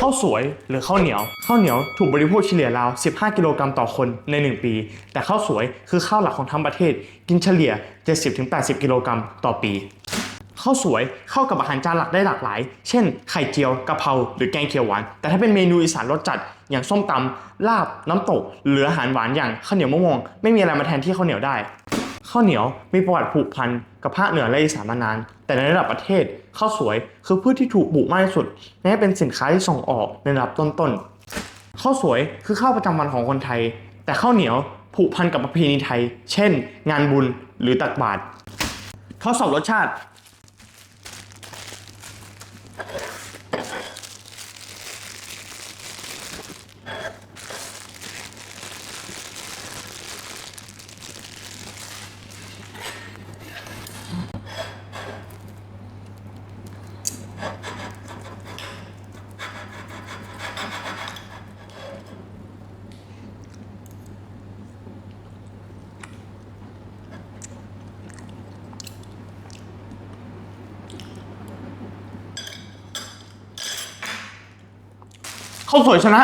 ข้าวสวยหรือข้าวเหนียว ข้าวเหนียวถูกบริโภคเฉลี่ยราว 15 กิโลกรัมต่อคนใน 1 ปี แต่ข้าวสวยคือข้าวหลักของทั้งประเทศ กินเฉลี่ย 70-80 กิโลกรัมต่อปีข้าวสวยเข้ากับอาหารจานหลักได้หลากหลาย เช่น ไข่เจียวกะเพราหรือแกงเขียวหวาน แต่ถ้าเป็นเมนูอีสานรสจัด อย่างส้มตำลาบ น้ำตก หรืออาหารหวานอย่างข้าวเหนียวมะม่วง ไม่มีอะไรมาแทนที่ข้าวเหนียวได้ ข้าวเหนียวมีประวัติผูกพันกับภาคเหนือและอีสานมานาน แต่ในระดับประเทศข้าวสวยคือพืชที่ถูกปลูกมากที่สุดและเป็นสินค้าที่ส่งออกในระดับต้นๆข้าวสวยคือข้าวประจำวันของคนไทย แต่ข้าวเหนียวผูกพันกับประเพณีไทย เช่น งานบุญหรือตักบาตรทดสอบรสชาติ ข้าวสวยชนะ